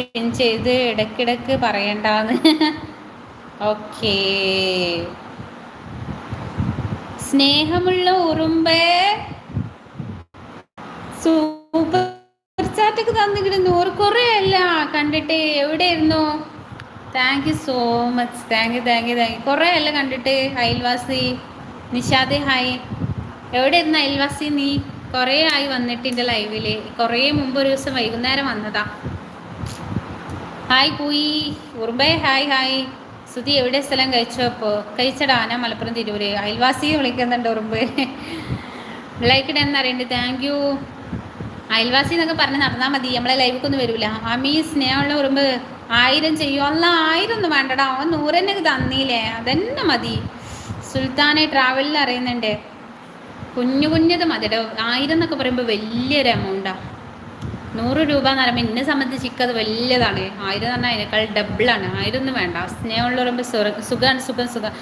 പിൻ ചെയ്ത് ഇടക്കിടക്ക് പറയണ്ടെന്ന്. ഓക്കേ. സ്നേഹമുള്ള ഉറുമ്പ്. സൂപ്പർ ചാറ്റൊക്കെ തന്നിട്ട് നൂറ് കുറേ അല്ല കണ്ടിട്ട്. എവിടെയായിരുന്നു? Thank you so much thank you thank you thank you കുറേ അല്ല കണ്ടിട്ട്. അയൽവാസി. നിഷാദ് ഹായ് എവിടെ ഇരുന്ന അയൽവാസി നീ? കുറേ ആയി വന്നിട്ട് ലൈവിൽ കുറേ മുമ്പ് ഒരു ദിവസം വൈകുന്നേരം വന്നതാ. ഹായ് പോയി ഉറുമ്പേ ഹായ് ഹായ് സുധി എവിടെ സ്ഥലം കഴിച്ചോ കഴിച്ചടാ ഞാൻ മലപ്പുറം തിരൂര്. അയൽവാസിയെ വിളിക്കുന്നുണ്ട് ഉറുമ്പ്. ലൈക്ക് ഇടാൻ അറിയണ്ട്. താങ്ക് യു അയൽവാസി എന്നൊക്കെ പറഞ്ഞ് നടന്നാൽ മതി. നമ്മളെ ലൈവിക്കൊന്നും വരില്ല അമീ സ്നേഹമുള്ള ഉറുമ്പ് ആയിരം ചെയ്യോ. അല്ല ആയിരം ഒന്നും വേണ്ടടാ. അവൻ നൂറന്നെ തന്നില്ലേ അതന്നെ മതി. സുൽത്താനെ ട്രാവലിൽ അറിയുന്നുണ്ട്. കുഞ്ഞു കുഞ്ഞത് മതിയുടെ ആയിരം എന്നൊക്കെ പറയുമ്പോൾ വലിയൊരു എമൗണ്ടാണ് നൂറ് രൂപ എന്ന് പറയുമ്പോൾ എന്നെ സംബന്ധിച്ച് ഇക്കത് വലിയതാണ്. ആയിരം എന്ന് പറഞ്ഞാൽ അതിനേക്കാൾ ഡബിളാണ് ആയിരം ഒന്നും വേണ്ട. സ്നേഹമുള്ള പറയുമ്പോൾ സുഖം സുഖം സുഖം.